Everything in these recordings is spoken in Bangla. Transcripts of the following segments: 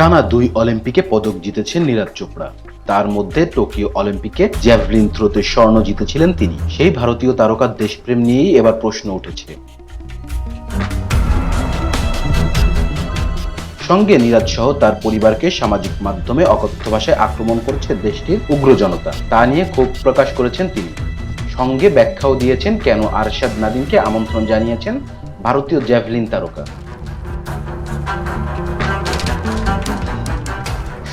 টানা দুই অলিম্পিকে পদক জিতেছেন নীরাজ চোপড়া। তার মধ্যে টোকিও অলিম্পিকে জ্যাভলিন থ্রোতে স্বর্ণ জিতেছিলেন তিনি। সেই ভারতীয় তারকার দেশপ্রেম নিয়েই এবার প্রশ্ন উঠেছে। সঙ্গে নীরাজ সহ তার পরিবারকে সামাজিক মাধ্যমে অকথ্য ভাষায় আক্রমণ করছে দেশটির উগ্র জনতা। তা নিয়ে ক্ষোভ প্রকাশ করেছেন তিনি। সঙ্গে ব্যাখ্যাও দিয়েছেন কেন আরশাদ নাদিমকে আমন্ত্রণ জানিয়েছেন ভারতীয় জ্যাভলিন তারকা।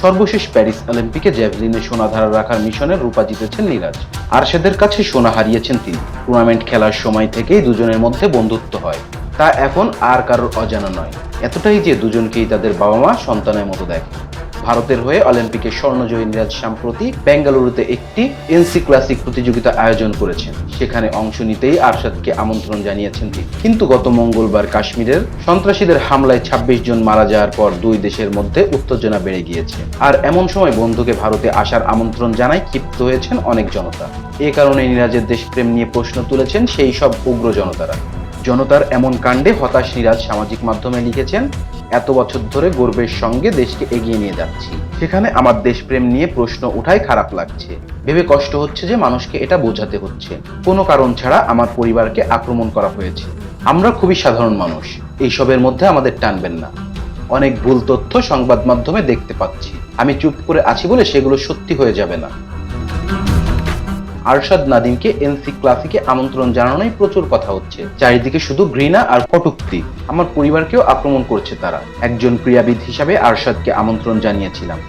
সর্বশেষ প্যারিস অলিম্পিকে জ্যাভলিনে সোনা ধারা রাখার মিশনে রূপা জিতেছেন নিরাজ। আরশেদের কাছে সোনা হারিয়েছেন তিনি। টুর্নামেন্ট খেলার সময় থেকেই দুজনের মধ্যে বন্ধুত্ব হয়। তা এখন আর কারোর অজানা নয়। এতটাই যে দুজনকেই তাদের বাবা মা সন্তানের মতো দেখে। ভারতের হয়ে অলিম্পিকে স্বর্ণজয়ী নীরাজ সম্প্রতি বেঙ্গালুরুতে একটি এনসি ক্লাসিক প্রতিযোগিতা আয়োজন করেছেন। সেখানে অংশ নিতেই আরশাদকে আমন্ত্রণ জানিয়েছেন তিনি। কিন্তু গত মঙ্গলবার কাশ্মীরের সন্ত্রাসীদের হামলায় ২৬ জন মারা যাওয়ার পর দুই দেশের মধ্যে উত্তেজনা বেড়ে গিয়েছে। আর এমন সময় বন্ধুকে ভারতে আসার আমন্ত্রণ জানায় ক্ষিপ্ত হয়েছেন অনেক জনতা। এ কারণে নীরাজের দেশপ্রেম নিয়ে প্রশ্ন তুলেছেন সেই সব উগ্র জনতারা। জনতার এমন কাণ্ডে হতাশ নীরাজ সামাজিক মাধ্যমে লিখেছেন, এত বছর ধরে গর্বের সঙ্গে দেশকে এগিয়ে নিয়ে যাচ্ছি। সেখানে আমার দেশপ্রেম নিয়ে প্রশ্ন উঠাই খারাপ লাগছে। ভেবে কষ্ট হচ্ছে যে মানুষকে এটা বোঝাতে হচ্ছে। কোনো কারণ ছাড়া আমার পরিবারকে আক্রমণ করা হয়েছে। আমরা খুবই সাধারণ মানুষ। এইসবের মধ্যে আমাদের টানবেন না। অনেক ভুল তথ্য সংবাদ মাধ্যমে দেখতে পাচ্ছি। আমি চুপ করে আছি বলে সেগুলো সত্যি হয়ে যাবে না। আরশাদ নাদিমকে এনসি ক্লাসিকে আমন্ত্রণ জানানোই প্রচুর কথা হচ্ছে। চারিদিকে শুধু ঘৃণা আর কটুক্তি। আমার পরিবারকেও আক্রমণ করছে তারা। একজন ক্রীড়াবিদ হিসাবে আরশাদকে আমন্ত্রণ জানিয়েছিলাম।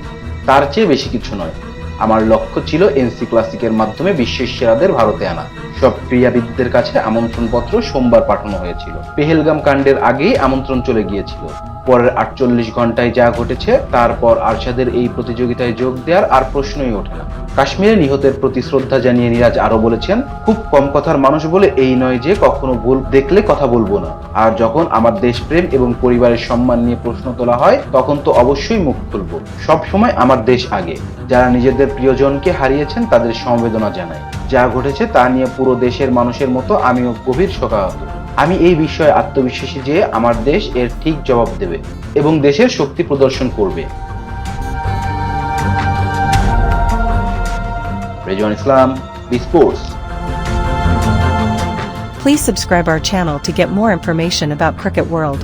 তার চেয়ে বেশি কিছু নয়। আমার লক্ষ্য ছিল এনসি ক্লাসিকের মাধ্যমে বিশ্বের সেরাদের ভারতে আনা। সব ক্রীড়াবিদদের কাছে আমন্ত্রণপত্র সোমবার পাঠানো হয়েছিল। পেহেলগাম কাণ্ডের আগেই আমন্ত্রণ চলে গিয়েছিল। পরের আটচল্লিশ ঘন্টায় যা ঘটেছে, তারপর আরশাদের এই প্রতিযোগিতায় যোগ দেওয়ার আর প্রশ্নই ওঠে না। কাশ্মীরে নিহতের প্রতি শ্রদ্ধা জানিয়ে নিরাজ আরও বলেছেন, খুব কম কথার মানুষ বলে এই নয় যে কখনো ভুল দেখলে কথা বলব না। আর যখন আমার দেশপ্রেম এবং পরিবারের সম্মান নিয়ে প্রশ্ন তোলা হয়, তখন তো অবশ্যই মুখ খুলবো। সবসময় আমার দেশ আগে। যারা নিজেদের প্রিয়জনকে হারিয়েছেন, তাদের সমবেদনা জানাই। যা ঘটেছে তা নিয়ে পুরো দেশের মানুষের মতো আমিও গভীর শোকাহত। আমি এই বিষয়ে আত্মবিশ্বাসী যে আমার দেশ এর ঠিক জবাব দেবে এবং দেশের শক্তি প্রদর্শন করবে। Rezwan Islam B sports. Please subscribe our channel to get more information about Cricket World.